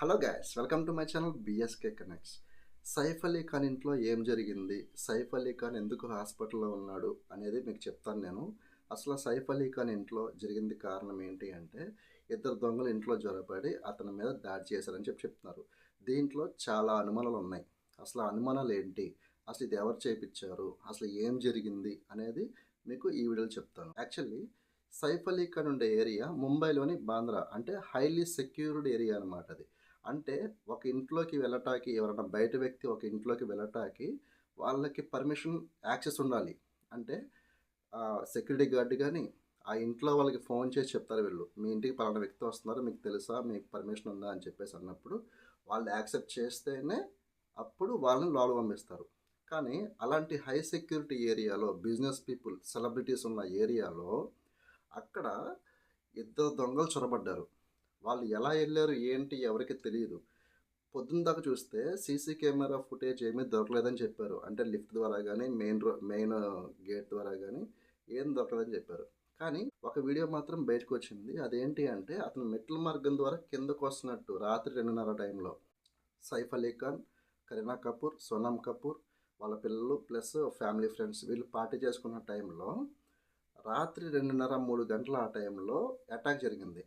Hello guys welcome to my channel BSK connects. Saif Ali Khan ఇంట్లో ఏం జరిగింది సైఫ్ అలీ ఖాన్ ఎందుకు హాస్పిటల్లో ఉన్నాడు అనేది మీకు చెప్తాను నేను. అసలు సైఫ్ అలీ ఖాన్ ఇంట్లో జరిగింది కారణం ఏంటి అంటే ఇద్దరు దొంగలు ఇంట్లో జ్వరపడి అతని మీద దాడి చేశారని చెప్పి చెప్తున్నారు. దీంట్లో చాలా అనుమానాలు ఉన్నాయి. అసలు అనుమానాలు ఏంటి అసలు ఇది ఎవరు చేపించారు అసలు ఏం జరిగింది అనేది మీకు ఈ వీడియోలో చెప్తాను. యాక్చువల్లీ సైఫ్ అలీ ఖాన్ ఉండే ఏరియా ముంబైలోని బాంద్రా అంటే హైలీ సెక్యూర్డ్ ఏరియా అనమాట అది. అంటే ఒక ఇంట్లోకి వెళ్ళటానికి ఎవరైనా బయట వ్యక్తి ఒక ఇంట్లోకి వెళ్ళటానికి వాళ్ళకి పర్మిషన్ యాక్సెస్ ఉండాలి. అంటే సెక్యూరిటీ గార్డ్ కానీ ఆ ఇంట్లో వాళ్ళకి ఫోన్ చేసి చెప్తారు వీళ్ళు. మీ ఇంటికి పలానా వ్యక్తి వస్తున్నారు మీకు తెలుసా మీకు పర్మిషన్ ఉందా? అని చెప్పేసి అన్నప్పుడు వాళ్ళు యాక్సెప్ట్ చేస్తేనే అప్పుడు వాళ్ళని లోపల పంపిస్తారు. కానీ అలాంటి హై సెక్యూరిటీ ఏరియాలో బిజినెస్ పీపుల్ సెలబ్రిటీస్ ఉన్న ఏరియాలో అక్కడ ఇద్దరు దొంగలు చొరబడ్డారు. వాళ్ళు ఎలా వెళ్ళారు ఏంటి ఎవరికి తెలియదు పొద్దున్న దాకా చూస్తే సీసీ కెమెరా ఫుటేజ్ ఏమీ దొరకలేదని చెప్పారు. అంటే లిఫ్ట్ ద్వారా కానీ మెయిన్ రో మెయిన్ గేట్ ద్వారా కానీ ఏం దొరకలేదని చెప్పారు. కానీ ఒక వీడియో మాత్రం బయటకు వచ్చింది. అదేంటి అంటే అతను మెట్ల మార్గం ద్వారా కిందకు వస్తున్నట్టు రాత్రి రెండున్నర టైంలో. సైఫ్ అలీ ఖాన్ కరీనా కపూర్ సోనమ్ కపూర్ వాళ్ళ పిల్లలు ప్లస్ ఫ్యామిలీ ఫ్రెండ్స్ వీళ్ళు పార్టీ చేసుకున్న టైంలో రాత్రి రెండున్నర మూడు గంటల ఆ టైంలో అటాక్ జరిగింది.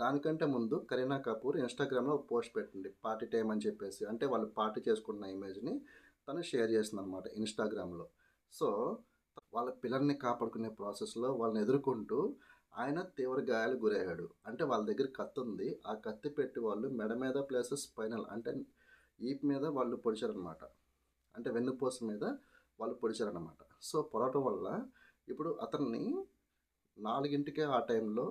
దానికంటే ముందు కరీనా కపూర్ ఇన్స్టాగ్రామ్లో పోస్ట్ పెట్టింది పార్టీ టైం అని చెప్పేసి. అంటే వాళ్ళు పార్టీ చేసుకున్న ఇమేజ్ని తను షేర్ చేసింది అనమాట ఇన్స్టాగ్రామ్లో. సో వాళ్ళ పిల్లల్ని కాపాడుకునే ప్రాసెస్లో వాళ్ళని ఎదుర్కొంటూ ఆయన తీవ్ర గాయాలు గురయ్యాడు. అంటే వాళ్ళ దగ్గర కత్తి ఉంది. ఆ కత్తి పెట్టి వాళ్ళు మెడ మీద ప్లస్ స్పైనల్ అంటే ఈప్ మీద వాళ్ళు పొడిచారనమాట అంటే వెన్నుపూస మీద వాళ్ళు పొడిచారనమాట సో పొరటం వల్ల ఇప్పుడు అతన్ని నాలుగింటికే ఆ టైంలో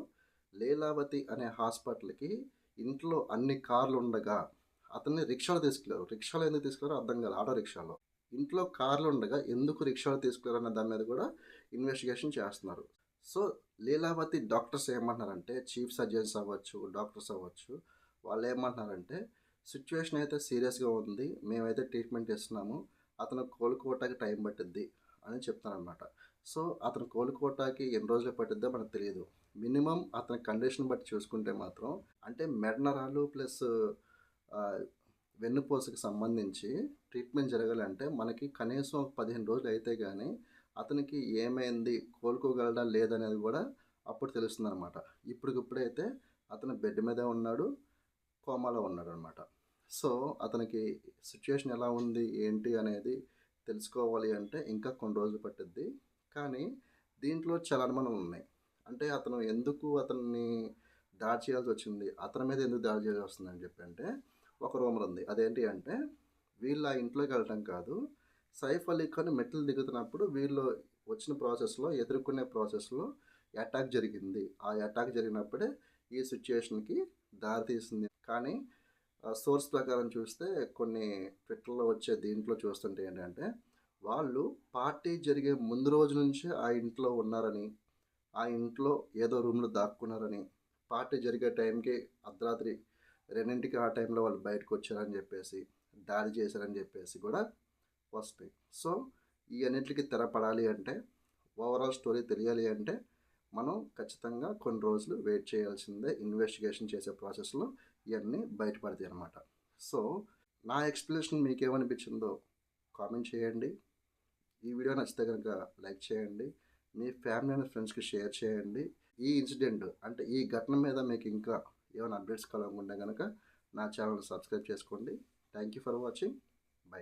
లీలావతి అనే హాస్పిటల్కి ఇంట్లో అన్ని కార్లు ఉండగా అతన్ని రిక్షాలో తీసుకెళ్ళారు. రిక్షాలో ఎందుకు తీసుకెళ్ళారో అర్థం కాదు ఆటో రిక్షాలో. ఇంట్లో కార్లు ఉండగా ఎందుకు రిక్షాలో తీసుకెళ్ళారు అనే దాని మీద కూడా ఇన్వెస్టిగేషన్ చేస్తున్నారు. సో లీలావతి డాక్టర్స్ ఏమంటున్నారంటే చీఫ్ సర్జన్స్ అవ్వచ్చు డాక్టర్స్ అవ్వచ్చు వాళ్ళు ఏమంటున్నారంటే సిచ్యువేషన్ అయితే సీరియస్గా ఉంది. మేమైతే ట్రీట్మెంట్ ఇస్తున్నాము. అతను కోలుకోవటానికి టైం పట్టిద్ది అని చెప్తారనమాట సో అతను కోలుకోవటానికి ఎన్ని రోజులు పట్టిద్దో మనకు తెలియదు. మినిమం అతని కండిషన్ బట్టి చూసుకుంటే మాత్రం అంటే మెడనరాలు ప్లస్ వెన్నుపూసకి సంబంధించి ట్రీట్మెంట్ జరగాలంటే మనకి కనీసం ఒక పదిహేను రోజులు అయితే కానీ అతనికి ఏమైంది కోలుకోగలడా లేదనేది కూడా అప్పుడు తెలుస్తుంది అనమాట ఇప్పటికిప్పుడైతే అతను బెడ్ మీదే ఉన్నాడు కోమాలో ఉన్నాడు అనమాట సో అతనికి సిచ్యుయేషన్ ఎలా ఉంది ఏంటి అనేది తెలుసుకోవాలి అంటే ఇంకా కొన్ని రోజులు పట్టుద్ది. కానీ దీంట్లో చాలా ఉన్నాయి. అంటే అతను ఎందుకు అతన్ని దాడి చేయాల్సి వచ్చింది? అతని మీద ఎందుకు దాడి చేయాల్సి వస్తుంది అని చెప్పి అంటే ఒక రూమర్ ఉంది. అదేంటి అంటే వీళ్ళు ఆ ఇంట్లోకి వెళ్ళటం కాదు. సైఫ్ అలీ ఖాన్ మెట్లు దిగుతున్నప్పుడు వీళ్ళు వచ్చిన ప్రాసెస్లో ఎదుర్కొనే ప్రాసెస్లో అటాక్ జరిగింది. ఆ అటాక్ జరిగినప్పుడే ఈ సిచ్యుయేషన్కి దారితీసింది కానీ సోర్స్ ప్రకారం చూస్తే కొన్ని ట్విట్టర్లో వచ్చే దీంట్లో చూస్తుంటే ఏంటంటే వాళ్ళు పార్టీ జరిగే ముందు రోజు నుంచే ఆ ఇంట్లో ఉన్నారని ఆ ఇంట్లో ఏదో రూమ్లో దాక్కున్నారని పార్టీ జరిగే టైంకి అర్ధరాత్రి రెండింటికి ఆ టైంలో వాళ్ళు బయటకు వచ్చారని చెప్పేసి దాడి చేశారని చెప్పేసి కూడా వస్తాయి. సో ఈ అన్నింటికి తెరపడాలి అంటే ఓవరాల్ స్టోరీ తెలియాలి అంటే మనం ఖచ్చితంగా కొన్ని రోజులు వెయిట్ చేయాల్సిందే ఇన్వెస్టిగేషన్ చేసే ప్రాసెస్లో ఇవన్నీ బయటపడతాయి అన్నమాట. సో నా ఎక్స్ప్లెనేషన్ మీకు ఏమనిపించిందో కామెంట్ చేయండి. ఈ వీడియో నచ్చితే కనుక లైక్ చేయండి మీ ఫ్యామిలీ అండ్ ఫ్రెండ్స్కి షేర్ చేయండి. ఈ ఇన్సిడెంట్ అంటే ఈ ఘటన మీద మీకు ఇంకా ఏమైనా అప్డేట్స్ కలగకుండా కనుక నా ఛానల్ సబ్స్క్రైబ్ చేసుకోండి. Thank you for watching bye